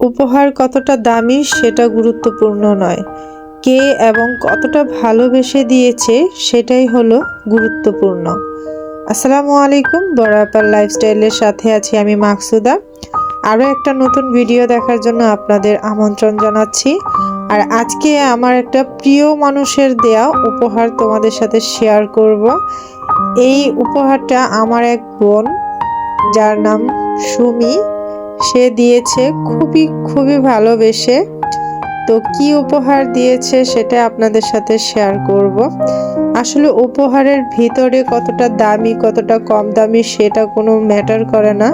উপহার কতটা দামি সেটা গুরুত্বপূর্ণ নয়। কে এবং কতটা ভালোবেসে দিয়েছে সেটাই হলো গুরুত্বপূর্ণ। আসসালামু আলাইকুম বড়াপার লাইফস্টাইলের সাথে আছি আমি মাকসুদা। আরও একটা নতুন ভিডিও দেখার জন্য আপনাদের আমন্ত্রণ জানাচ্ছি। আর আজকে আমার একটা প্রিয় মানুষের দেয়া উপহার তোমাদের সাথে শেয়ার করব। এই উপহারটা আমার এক বোন, যার নাম সুমি। সে দিয়েছে খুবই খুবই ভালোবেসে। তো কি উপহার দিয়েছে সেটা আপনাদের সাথে শেয়ার করব। আসলে উপহারের ভিতরে কতটা দামি, কতটা কম দামি সেটা কোনো ম্যাটার করে না।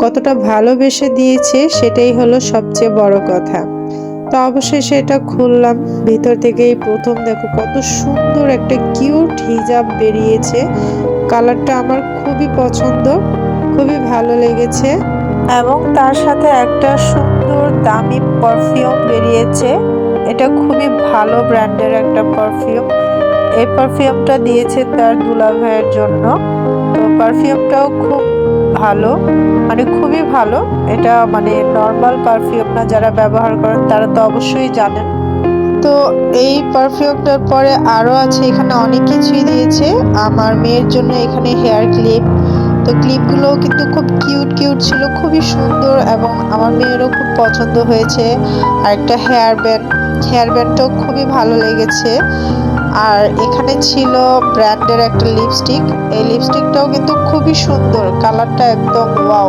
কতটা ভালোবেসে দিয়েছে সেটাই হলো সবচেয়ে বড় কথা। তো অবশেষে এটা খুললাম। ভিতর থেকেই প্রথম দেখো কত সুন্দর একটা কিউট হিজাব বেরিয়েছে। কালারটা আমার খুবই পছন্দ, খুবই ভালো লেগেছে। এবং তার সাথে একটা সুন্দর দামি পারফিউম বেরিয়েছে। এটা খুবই ভালো ব্র্যান্ডের একটা পারফিউম এই পারফিউমটা দিয়েছে তার দুলা ভাইয়ের জন্য। তো পারফিউমটাও খুব ভালো মানে খুবই ভালো। এটা মানে নর্মাল পারফিউম না, যারা ব্যবহার করেন তারা তো অবশ্যই জানেন। তো এই পারফিউমটার পরে আরও আছে, এখানে অনেক কিছুই দিয়েছে। আমার মেয়ের জন্য এখানে হেয়ার ক্লিপ তো ক্লিপগুলোও কিন্তু খুব কিউট কিউট ছিল, খুবই সুন্দর এবং আমার মেয়েরও খুব পছন্দ হয়েছে। আর একটা হেয়ার ব্যান্ড, হেয়ার ব্যান্ডটাও খুবই ভালো লেগেছে। আর এখানে ছিল ব্র্যান্ডের একটা লিপস্টিক। এই লিপস্টিকটাও কিন্তু খুবই সুন্দর, কালারটা একদম ওয়াও।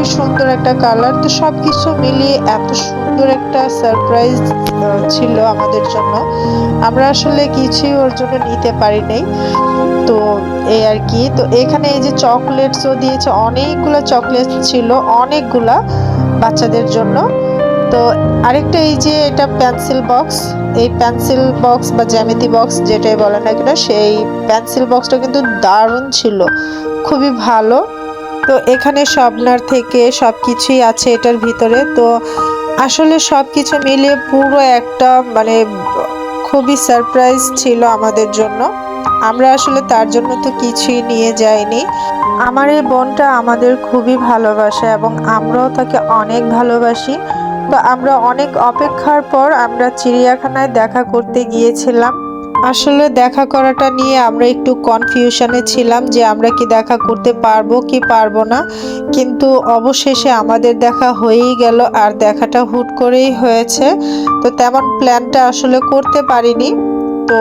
খুবই সুন্দর একটা কালার তো সব কিছু মিলিয়ে এত সুন্দর একটা সারপ্রাইজ ছিল আমাদের জন্য। আমরা আসলে কিছুই ওর জন্য নিতে পারি নাই তো এই আর কি। তো এখানে এই যে চকলেটসও দিয়েছে, অনেকগুলো চকলেট ছিল, অনেকগুলা বাচ্চাদের জন্য। তো আরেকটা এই যে এটা পেন্সিল বক্স এই পেন্সিল বক্স বা জ্যামিতি বক্স যেটাই বলে না কেন, সেই পেন্সিল বক্সটা কিন্তু দারুণ ছিল। খুবই ভালো। তো এখানে স্বপ্নার থেকে সব কিছুই আছে এটার ভিতরে। তো আসলে সব কিছু মিলিয়ে পুরো একটা মানে খুবই সারপ্রাইজ ছিল আমাদের জন্য। আমরা আসলে তার জন্য তো কিছুই নিয়ে যাইনি। আমার এই বোনটা আমাদের খুবই ভালোবাসে এবং আমরাও তাকে অনেক ভালোবাসি। তো আমরা অনেক অপেক্ষার পর আমরা চিড়িয়াখানায় দেখা করতে গিয়েছিলাম। আসলে দেখা করাটা নিয়ে আমরা একটু কনফিউশনে ছিলাম যে আমরা কি দেখা করতে পারব, কি পারব না। কিন্তু অবশেষে আমাদের দেখা হয়েই গেল আর দেখাটা হুট করেই হয়েছে। তো তেমন প্ল্যানটা আসলে করতে পারিনি। তো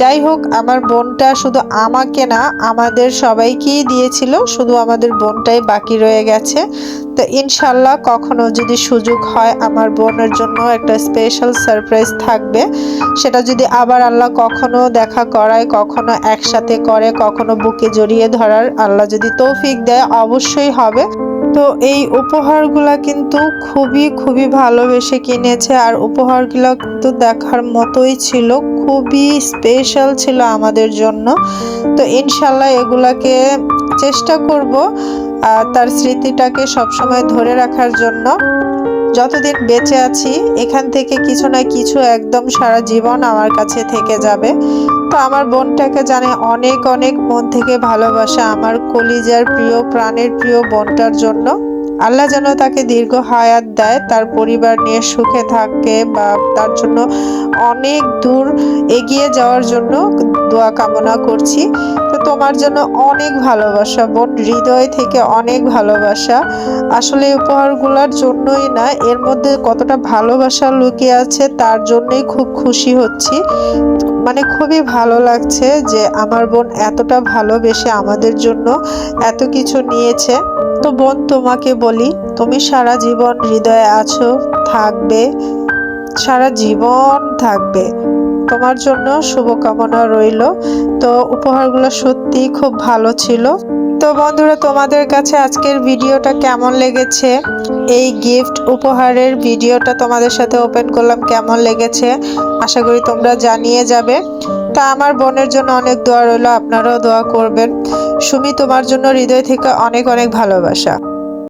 যাই হোক, আমার বোনটা শুধু আমাকে না, আমাদের সবাইকেই দিয়েছিল, শুধু আমাদের বোনটাই বাকি রয়ে গেছে। তো ইনশাল্লাহ কখনো যদি সুযোগ হয়, আমার বোনের জন্য একটা স্পেশাল সারপ্রাইজ থাকবে। সেটা যদি আবার আল্লাহ কখনো দেখা করায়, কখনো একসাথে করে, কখনো বুকে জড়িয়ে ধরার, আল্লাহ যদি তৌফিক দেয়, অবশ্যই হবে। তো এই উপহারগুলা কিন্তু খুবই খুবই ভালোবেসে কিনেছে। আর উপহারগুলো কিন্তু দেখার মতোই ছিল। খুবই স্পেশাল ছিল আমাদের জন্য। তো ইনশাল্লাহ এগুলাকে চেষ্টা করব তার স্মৃতিটাকে সবসময় ধরে রাখার জন্য। যতদিন বেঁচে আছি, এখান থেকে কিছু না কিছু একদম সারা জীবন আমার কাছে থেকে যাবে। তো আমার বোনটাকে জানে অনেক অনেক মন থেকে ভালোবাসা আমার কলিজার প্রিয়, প্রাণের প্রিয় বোনটার জন্য। আল্লাহ যেন তাকে দীর্ঘ হায়াত দেয়, তার পরিবার নিয়ে সুখে থাকে বা তার জন্য অনেক দূর এগিয়ে যাওয়ার জন্য দোয়া কামনা করছি। তোমার জন্য অনেক ভালোবাসা, বোন। হৃদয় থেকে অনেক ভালোবাসা। আসলে উপহারগুলোর জন্যই না, এর মধ্যে কতটা ভালোবাসা লুকিয়ে আছে তার জন্যই খুব খুশি হচ্ছি। মানে খুবই ভালো লাগছে যে আমার বোন এতটা ভালোবেসে আমাদের জন্য এত কিছু নিয়েছে। তো বোন, তোমাকে বলি, তুমি সারা জীবন হৃদয়ে আছো, থাকবে, সারা জীবন থাকবে। তোমার জন্য শুভকামনা রইল। তো উপহারগুলো সত্যি খুব ভালো ছিল। তো বন্ধুরা, তোমাদের কাছে আজকের ভিডিওটা কেমন লেগেছে? এই গিফট উপহারের ভিডিওটা তোমাদের সাথে ওপেন করলাম, কেমন লেগেছে? আশা করি তোমরা জানিয়ে যাবে। তা আমার বোনের জন্য অনেক দোয়া রইল, আপনারাও দোয়া করবেন। সুমি, তোমার জন্য হৃদয় থেকে অনেক অনেক ভালোবাসা।